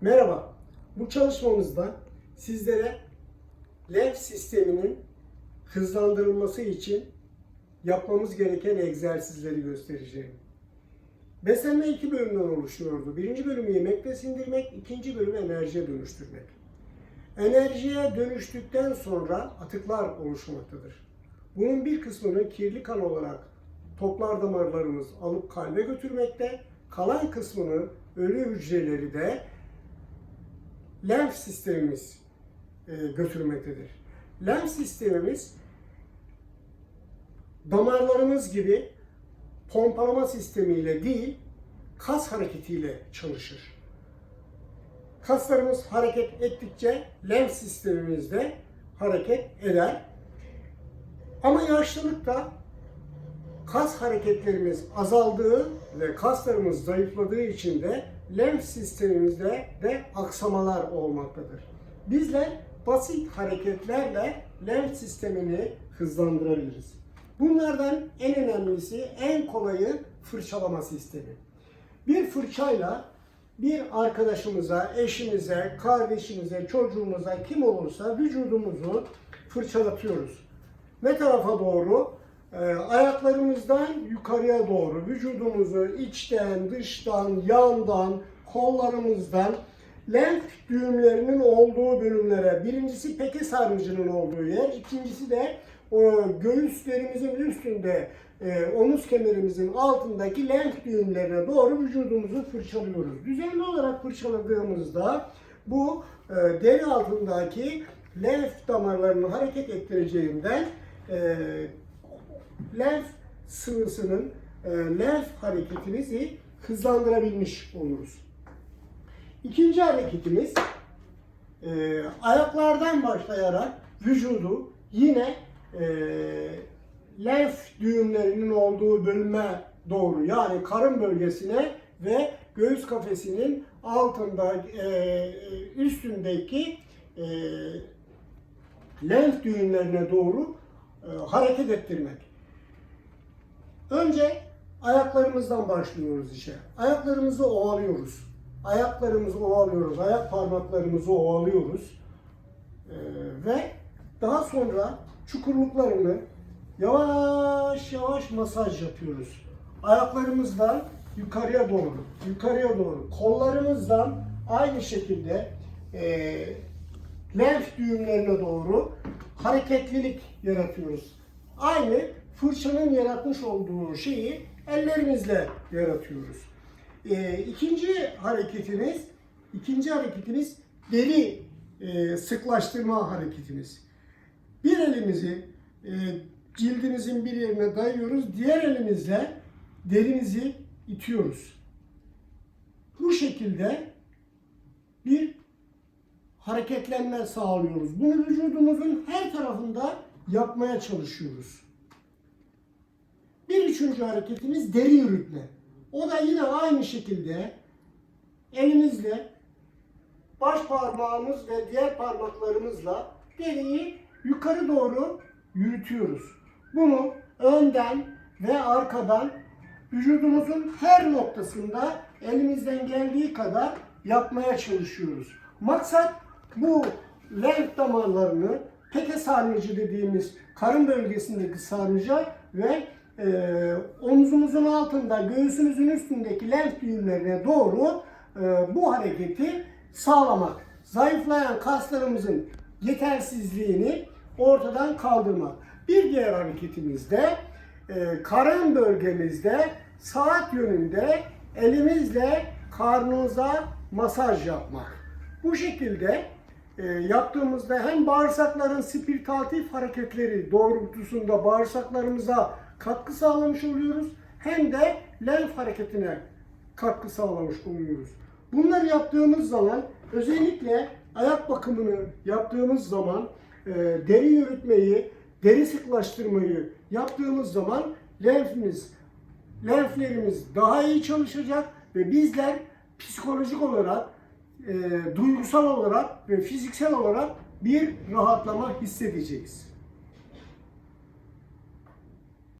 Merhaba. Bu çalışmamızda sizlere lenf sisteminin hızlandırılması için yapmamız gereken egzersizleri göstereceğim. Beslenme iki bölümden oluşuyordu. Birinci bölümü yemekle sindirmek, ikinci bölümü enerjiye dönüştürmek. Enerjiye dönüştükten sonra atıklar oluşmaktadır. Bunun bir kısmını kirli kan olarak toplar damarlarımız alıp kalbe götürmekte, kalan kısmını ölü hücreleri de lenf sistemimiz e, götürmektedir. Lenf sistemimiz damarlarımız gibi pompalama sistemiyle değil, kas hareketiyle çalışır. Kaslarımız hareket ettikçe lenf sistemimiz de hareket eder. Ama yaşlılıkta kas hareketlerimiz azaldığı ve kaslarımız zayıfladığı için de lenf sistemimizde de aksamalar olmaktadır. Bizler basit hareketlerle lenf sistemini hızlandırabiliriz. Bunlardan en önemlisi, en kolayı fırçalama sistemi. Bir fırçayla bir arkadaşımıza, eşimize, kardeşimize, çocuğumuza kim olursa vücudumuzu fırçalatıyoruz. Ne tarafa doğru? Ee, ayaklarımızdan yukarıya doğru vücudumuzu içten, dıştan, yandan, kollarımızdan lenf düğümlerinin olduğu bölümlere birincisi peke sarnıcının olduğu yer, ikincisi de o göğüslerimizin üstünde e, omuz kemerimizin altındaki lenf düğümlerine doğru vücudumuzu fırçalıyoruz. Düzenli olarak fırçaladığımızda bu e, deri altındaki lenf damarlarını hareket ettireceğinden e, lenf sıvısının e, lenf hareketimizi hızlandırabilmiş oluruz. İkinci hareketimiz e, ayaklardan başlayarak vücudu yine e, lenf düğümlerinin olduğu bölüme doğru yani karın bölgesine ve göğüs kafesinin altında e, üstündeki e, lenf düğümlerine doğru e, hareket ettirmek. Önce ayaklarımızdan başlıyoruz işe. Ayaklarımızı ovalıyoruz. Ayaklarımızı ovalıyoruz, ayak parmaklarımızı ovalıyoruz. Ee, ve daha sonra çukurluklarını yavaş yavaş masaj yapıyoruz. Ayaklarımızdan yukarıya doğru, yukarıya doğru. Kollarımızdan aynı şekilde e, lenf düğümlerine doğru hareketlilik yaratıyoruz. Aynı fırçanın yaratmış olduğu şeyi ellerimizle yaratıyoruz. E, ikinci hareketimiz, ikinci hareketimiz deri e, sıklaştırma hareketimiz. Bir elimizi e, cildimizin bir yerine dayıyoruz, diğer elimizle derinizi itiyoruz. Bu şekilde bir hareketlenme sağlıyoruz. Bunu vücudumuzun her tarafında yapmaya çalışıyoruz. Üçüncü hareketimiz deri yürütme. O da yine aynı şekilde elimizle baş parmağımız ve diğer parmaklarımızla deriyi yukarı doğru yürütüyoruz. Bunu önden ve arkadan vücudumuzun her noktasında elimizden geldiği kadar yapmaya çalışıyoruz. Maksat bu lenf damarlarını peke sarnıcı dediğimiz karın bölgesindeki sarnıca ve e, omzumuzun altında, göğsümüzün üstündeki lenf düğümlerine doğru e, bu hareketi sağlamak. Zayıflayan kaslarımızın yetersizliğini ortadan kaldırmak. Bir diğer hareketimiz de e, karın bölgemizde saat yönünde elimizle karnımıza masaj yapmak. Bu şekilde e, yaptığımızda hem bağırsakların spiritatif hareketleri doğrultusunda bağırsaklarımıza katkı sağlamış oluyoruz hem de lenf hareketine katkı sağlamış oluyoruz. Bunları yaptığımız zaman özellikle ayak bakımını yaptığımız zaman e, deri yürütmeyi, deri sıklaştırmayı yaptığımız zaman lenfimiz, lenflerimiz daha iyi çalışacak ve bizler psikolojik olarak, e, duygusal olarak ve fiziksel olarak bir rahatlama hissedeceğiz.